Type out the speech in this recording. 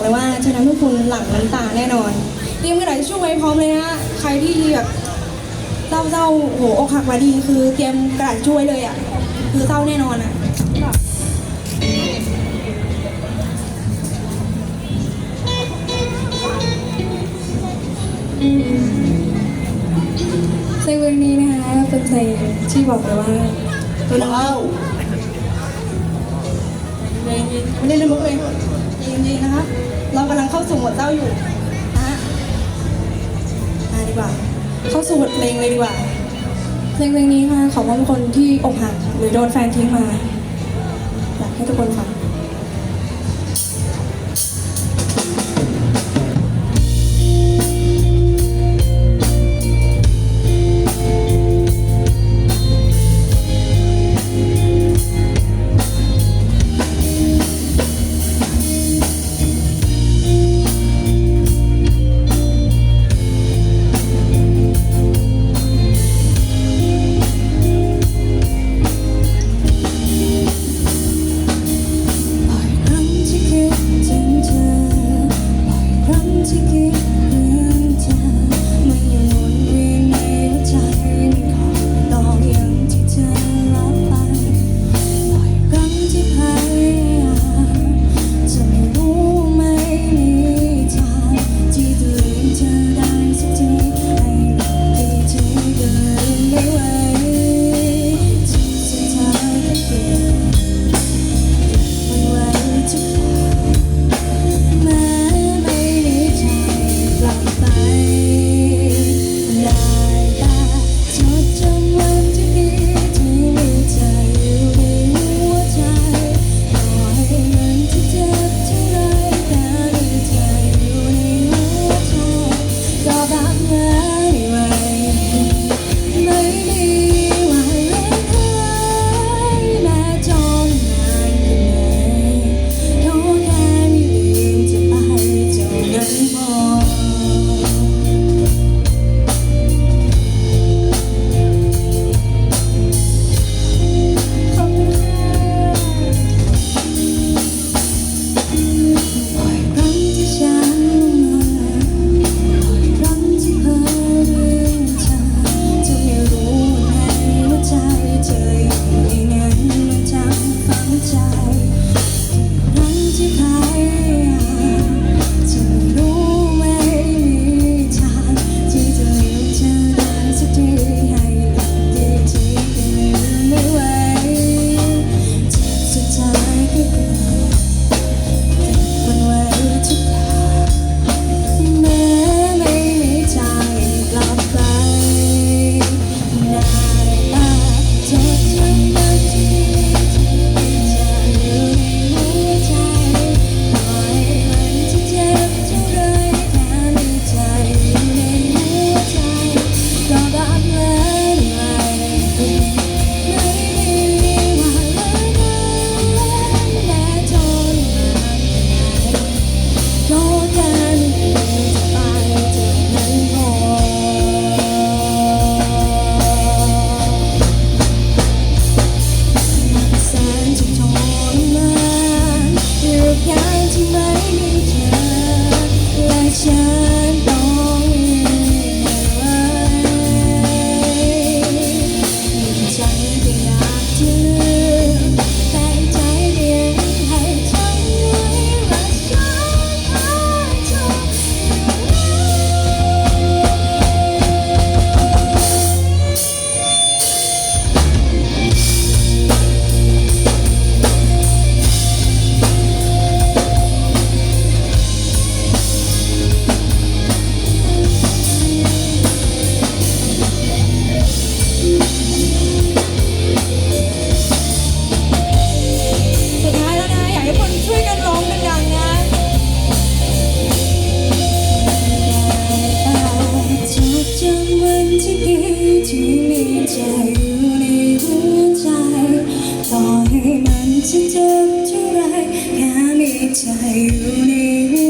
เลยว่าจะทำให้คุณหลั่งน้ำตาแน่นอนเตรียมกระดาษทิชชู่ไว้พร้อมเลยนะใครที่แบบเศร้าเศร้าๆโหอกหักมาดี คือเตรียมกระดาษทิชชู่ไว้เลยอะคือเศร้าแน่นอนอะเพลงเพลงนี้นะคะเป็นเพลงที่บอกเลยว่าตัวเพลงนี้ไม่ได้เล่นมุกเลยจริงๆนะคะ เรากำลังเข้าสู่หมดเศร้าอยู่นะฮะมาดีกว่า เข้าสู่บทเพลงเลยดีกว่า เพลงเพลงนี้มาของบให้คนที่อกหักหรือโดนแฟนทิ้งมา อยากให้ทุกคนฟัง cho bạn ฉันจำเท่าไรแค่มีใจอยู่ในหัว